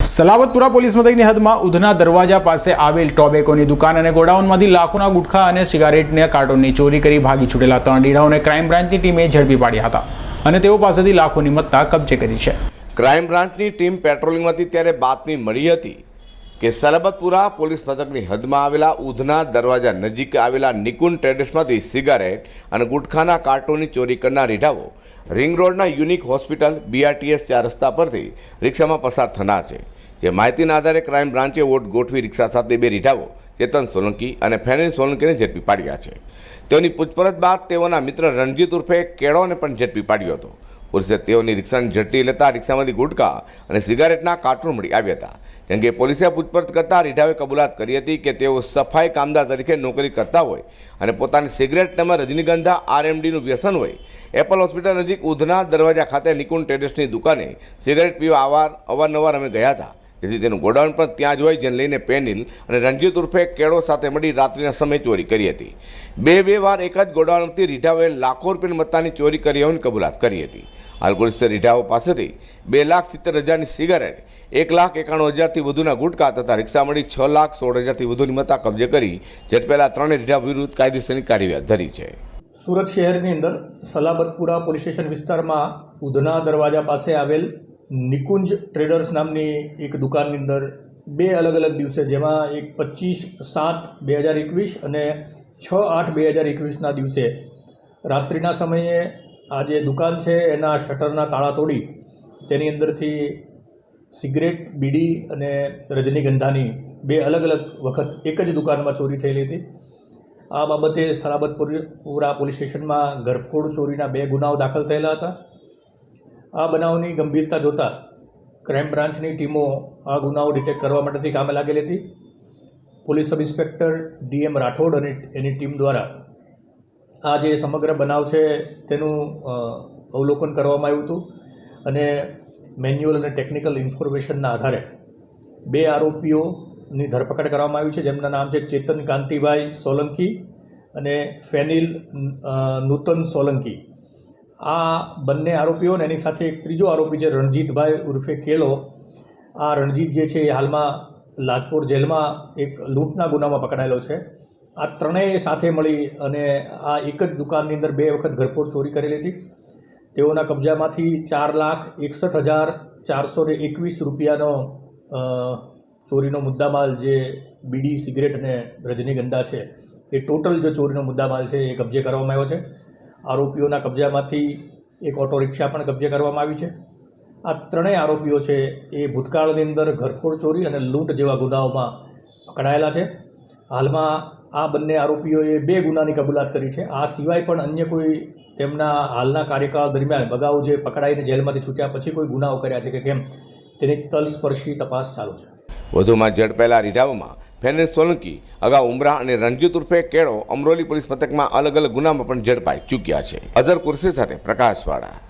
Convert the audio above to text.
Salabatpura police મથકની હદમાં ઉધના દરવાજા પાસે આવેલ ટોબેકોની દુકાન અને ગોડાઉનમાંથી લાખોના ગુટખા અને સિગારેટના કાર્ટૂનની ચોરી કરી ભાગી છૂટેલા ત્રણ દીડાઓને ક્રાઇમ બ્રાન્ચની ટીમે ઝડપી પાડ્યા હતા અને તેઓ પાસેથી લાખોની મત્તા કબજે કરી છે. ક્રાઇમ બ્રાન્ચની ટીમ પેટ્રોલિંગમાંથી ત્યારે બાતમી મળી હતી કે સલાબતપુરા પોલીસ મથકની હદમાં આવેલા ઉધના દરવાજા નજીક આવેલા નિકુંજ ટ્રેડર્સમાંથી સિગારેટ અને ગુટખાના કાર્ટૂનની ચોરી કરનાર રીઢાઓ રિંગ રોડના યુનિક હોસ્પિટલ બીઆરટીએસ ચાર રસ્તા પરથી રિક્ષામાં પસાર થનાર છે, જે માહિતીના આધારે ક્રાઇમ બ્રાન્ચે વોટ ગોઠવી રિક્ષા સાથે બે રીઢાઓ, ચેતન સોલંકી અને ફેનિલ સોલંકીને ઝડપી પાડ્યા છે. તેઓની પૂછપરછ બાદ તેઓના મિત્ર રણજીત ઉર્ફે કેળોને પણ ઝડપી પાડ્યો હતો. પોલીસે તેઓની રિક્ષાની ઝડપી લેતા રિક્ષામાંથી ગુટકા અને સિગારેટના કાર્ટૂન મળી આવ્યા હતા. જેમ કે પોલીસે પૂછપરછ કરતા રીઢાવે કબૂલાત કરી હતી કે તેઓ સફાઈ કામદાર તરીકે નોકરી કરતા હોય અને પોતાની સિગરેટ તેમજ રજનીગંધા આરએમડીનું વ્યસન હોય. એપલ હોસ્પિટલ નજીક ઉધના દરવાજા ખાતે નિકુંજ ટ્રેડર્સની દુકાને સિગારેટ પીવા અવાર અવારનવાર અમે ગયા હતા. જેથી તેનું ગોડાઉન પણ ત્યાં જ હોય, જેને લઈને પેનિલ અને રણજીત ઉર્ફે કેળો સાથે મળી રાત્રિના સમયે ચોરી કરી હતી. બે બે વાર એક જ ગોડાઉનથી રીઢાઓએ લાખો રૂપિયાની મત્તાની ચોરી કરી હોવાની કબૂલાત કરી હતી. હાલ પોલીસે રીઢાઓ પાસેથી બે લાખ સિત્તેર હજારની સિગારેટ, એક લાખ એકાણું હજારથી વધુના ગુટકા તથા રિક્ષા મળી છ લાખ સોળ હજારથી વધુની મત્તા કબજે કરી ઝડપેલા ત્રણેય રીઢા વિરુદ્ધ કાયદેસરની કાર્યવાહી ધરી છે. સુરત શહેરની અંદર સલાબતપુરા પોલીસ સ્ટેશન વિસ્તારમાં ઉધના દરવાજા પાસે આવેલ નિકુંજ ટ્રેડર્સ નામની એક દુકાનની અંદર બે અલગ અલગ દિવસે, જેમાં એક પચીસ સાત બે હજાર એકવીસ અને છ આઠ બે હજાર એકવીસના દિવસે. રાત્રિના સમયે આ જે દુકાન છે, એના શટરના તાળા તોડી તેની અંદરથી સિગરેટ, બીડી અને રજનીગંધાની બે અલગ અલગ વખત એક જ દુકાનમાં ચોરી થયેલી હતી. આ બાબતે સલાબતપુરા પોલીસ સ્ટેશનમાં ઘરફોડ ચોરીના બે ગુનાઓ દાખલ થયેલા હતા. આ બનાવની ગંભીરતા જોતાં ક્રાઇમ બ્રાન્ચની ટીમો આ ગુનાઓ ડિટેક્ટ કરવા માટેથી કામે લાગેલી હતી. Police sub inspector DM Rathod અને એની ટીમ દ્વારા આ જે સમગ્ર બનાવ છે તેનું અવલોકન કરવામાં આવ્યું હતું અને મેન્યુઅલ અને ટેકનિકલ ઇન્ફોર્મેશનના આધારે બે આરોપીઓની ધરપકડ કરવામાં આવી છે, જેમના નામ છે ચેતન કાંતિભાઈ સોલંકી અને ફેનિલ નૂતન સોલંકી. આ બંને આરોપીઓ અને એની સાથે એક ત્રીજો આરોપી છે રણજીતભાઈ ઉર્ફે કેલો. આ રણજીત જે છે એ હાલમાં લાજપોર જેલમાં એક લૂંટના ગુનામાં પકડાયેલો છે. આ ત્રણેય સાથે મળી અને આ એક જ દુકાનની અંદર બે વખત ઘરફોડ ચોરી કરેલી હતી. તેઓના કબજામાંથી ચાર લાખ એકસઠ હજાર ચારસો ને એકવીસ રૂપિયાનો ચોરીનો મુદ્દામાલ જે બીડી, સિગરેટ અને રજનીગંધા છે એ ટોટલ જે ચોરીનો મુદ્દામાલ છે એ કબજે કરવામાં આવ્યો છે. આરોપીઓના કબજામાંથી એક ઓટો રિક્ષા પણ કબજે કરવામાં આવી છે. આ ત્રણેય આરોપીઓ છે એ ભૂતકાળની અંદર ઘરફોડ ચોરી અને લૂંટ જેવા ગુનાઓમાં પકડાયેલા છે. હાલમાં આ બંને આરોપીઓએ બે ગુનાની કબૂલાત કરી છે. આ સિવાય પણ અન્ય કોઈ તેમના હાલના કાર્યકાળ દરમિયાન બગાઉ જે પકડાઈને જેલમાંથી છૂટ્યા પછી કોઈ ગુનાઓ કર્યા છે કે કેમ તેની તલસ્પર્શી તપાસ ચાલુ છે. વધુમાં ઝડપેલા રીઢાઓમાં ફેનિલ સોલંકી અગાઉ ઉમરા અને રણજીત ઉર્ફે કેળો અમરોલી પોલીસ મથકમાં અલગ અલગ ગુનામાં પણ ઝડપાઈ ચૂક્યા છે. અઝર કુર્સી સાથે પ્રકાશવાળા